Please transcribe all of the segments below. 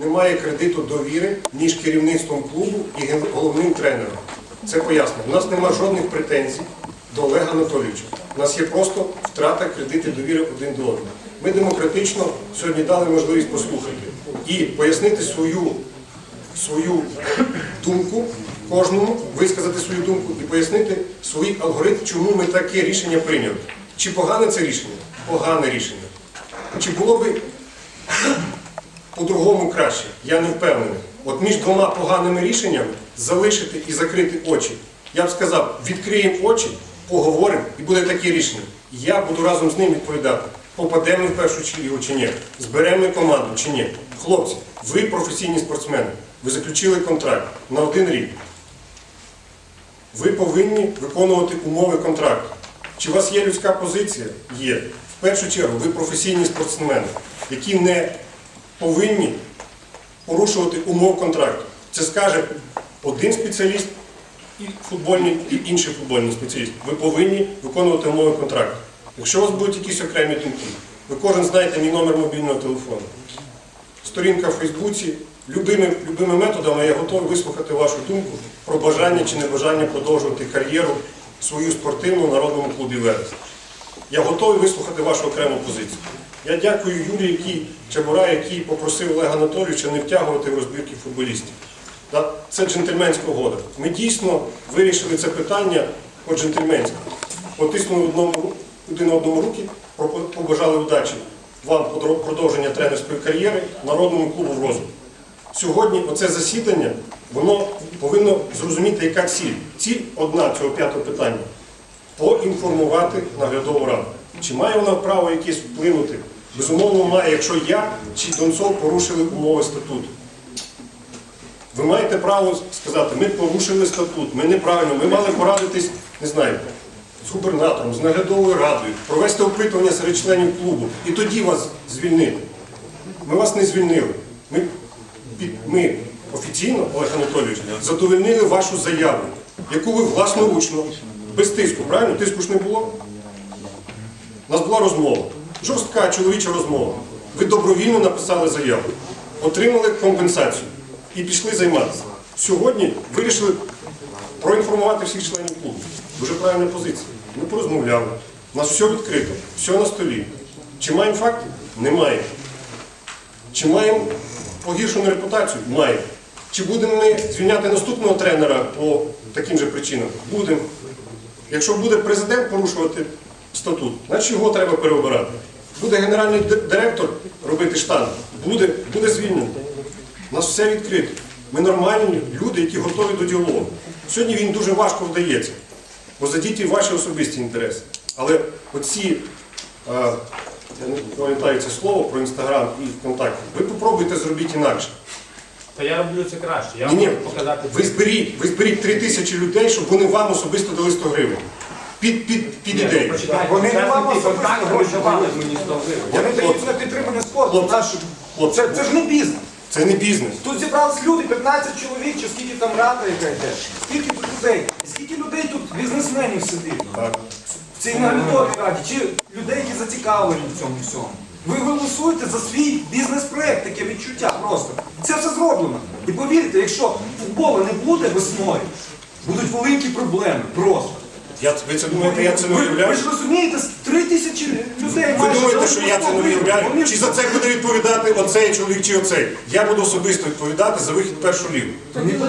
немає кредиту довіри між керівництвом клубу і головним тренером. Це пояснено. У нас немає жодних претензій до Олега Анатолійовича. У нас є просто втрата кредиту довіри один до одного. Ми демократично сьогодні дали можливість послухати і пояснити свою свою думку кожному, висказати свою думку і пояснити свій алгоритм, чому ми таке рішення прийняли. Чи погане це рішення? Погане рішення. Чи було би по-другому краще? Я не впевнений. От між двома поганими рішеннями залишити і закрити очі. Я б сказав, відкриємо очі, поговоримо і буде таке рішення. Я буду разом з ним відповідати, попадемо в першу чергу чи ні, зберемо команду чи ні. Хлопці, ви професійні спортсмени, ви заключили контракт на один рік. Ви повинні виконувати умови контракту. Чи у вас є людська позиція? Є. В першу чергу, ви професійні спортсмени, які не повинні порушувати умов контракту. Це скаже один спеціаліст і футбольний, і інший футбольний спеціаліст. Ви повинні виконувати умови контракту. Якщо у вас будуть якісь окремі думки, ви кожен знаєте мій номер мобільного телефону. Сторінка в Фейсбуці. Любими, любими методами я готовий вислухати вашу думку про бажання чи небажання продовжувати кар'єру свою спортивну в народному клубі Верес. Я готовий вислухати вашу окрему позицію. Я дякую Юрію який, Чабура, який попросив Олега Анатолійовича не втягувати в розбірки футболістів. Це джентльменська угода. Ми дійсно вирішили це питання по-джентльменськи. Потиснули одному, один одному руки, побажали удачі вам продовження тренерської кар'єри народному клубу в розвитку. Сьогодні оце засідання, воно повинно зрозуміти, яка ціль. Ціль одна цього п'ятого питання поінформувати наглядову раду. Чи має вона право якесь вплинути? Безумовно, має, якщо я чи Донцов порушили умови статуту. Ви маєте право сказати, ми порушили статут, ми неправильно, ми мали порадитись, не знаю, з губернатором, з наглядовою радою, провести опитування серед членів клубу і тоді вас звільнити. Ми вас не звільнили. Ми, ми офіційно, Олег Анатолійович, задовольнили вашу заяву, яку ви власноручно, без тиску, правильно? Тиску ж не було? У нас була розмова. Жорстка чоловіча розмова. Ви добровільно написали заяву, отримали компенсацію і пішли займатися. Сьогодні вирішили проінформувати всіх членів клубу. Дуже правильна позиція. Ми порозмовляли. У нас все відкрито, все на столі. Чи маємо факти? Немає. Чи маємо погіршену репутацію? Маємо. Чи будемо ми звільняти наступного тренера по таким же причинам? Будемо. Якщо буде президент порушувати статут, значить його треба переобирати. Буде генеральний директор робити штанг, буде, буде звільнений. У нас все відкрито. Ми нормальні люди, які готові до діалогу. Сьогодні він дуже важко вдається, бо задіті ваші особисті інтереси. Але оці, е, я не пам'ятаю це слово про інстаграм і ВКонтакті, ви попробуйте зробити інакше. Та я роблю це краще. Я Ні, ні, можу показати. ви зберіть, ви зберіть 3 тисячі людей, щоб вони вам особисто дали 100 гривень. Під, під, під Ні, ідею. прочитайте. Вони не Це вам особисто гроші давали дають. мені 100 гривень. Вони дають на підтримання спорту. Наш-. Це, це ж не бізнес. Це не бізнес. Тут зібрались люди, 15 чоловік, чи скільки там рада яка йде. Скільки тут людей? І скільки людей тут бізнесменів сидить Так. в цій наглядовій раді, чи людей, які зацікавлені в цьому всьому. Ви голосуєте за свій бізнес-проект, таке відчуття просто. Це все зроблено. І повірте, якщо футболу не буде весною, будуть великі проблеми просто. Я, ви це думаєте, я це не Ви, уявляю? ви ж розумієте, 3 тисячі людей Ви майже думаєте, що я це не уявляю? Чи за це буде відповідати оцей чоловік чи оцей? Я буду особисто відповідати за вихід в першу лігу.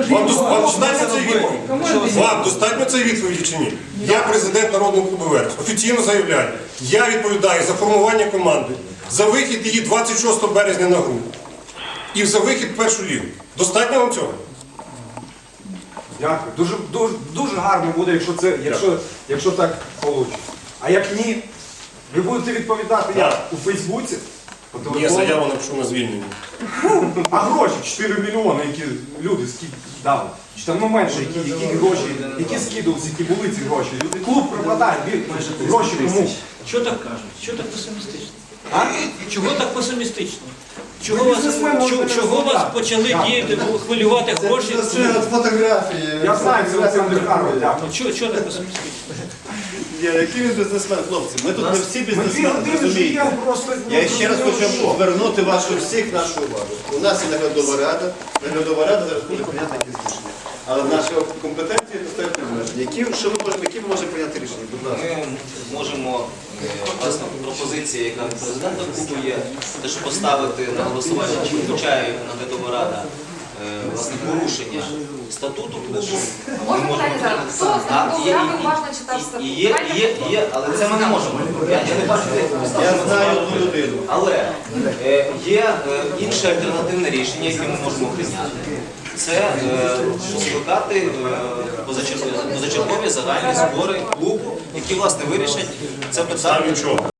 Вам, дос- вам достатньо цієї відповіді? Вам достатньо цієї відповіді чи ні? Я президент Народного клубу Верес. Офіційно заявляю. Я відповідаю за формування команди, за вихід її 26 березня на гру. І за вихід першу лігу. Достатньо вам цього? Дякую. Дуже, дуже, дуже гарно буде, якщо це, якщо, якщо так вийде. А як ні, ви будете відповідати як? У Фейсбуці? По Є телефону? заяву напишу на звільнення. А гроші 4 мільйони, які люди скид дали. Чи там ну менше, які, які гроші, які скидувалися, які були ці гроші. Люди, клуб пропадає, гроші кому? Що так кажуть? Що так песимістично? А? Чого так песимістично? Чого вас, чого, чого вас почали діяти, хвилювати гроші? Це от фотографії. Я знаю, це Олександр Карлович. Ну, чого, чого так песимістично? Я, який він бізнесмен, хлопці? Ми тут не всі бізнесмени, розумієте? я ну, ще раз хочу звернути вашу всіх нашу увагу. У нас є наглядова рада, наглядова рада зараз буде прийняти якісь рішення. Але наші компетенції достатньо обмежені. Які, що ми можемо, які ми можемо прийняти рішення? Будь ласка. Ми можемо, е, власне, пропозиція, яка від президента клубу є, те, що поставити на голосування, чи включає наглядова рада власне порушення статуту клубу. Ми Можна питання зараз? Хто з наглядової є- уважно читав статут? І є, і є, і є, але це ми не можемо. Я, я не бачу, де Я знаю одну людину. але е, є е, інше альтернативне рішення, яке ми можемо прийняти. Це е, скликати е, позачергові, позачергові загальні збори клубу, які власне вирішать це питання.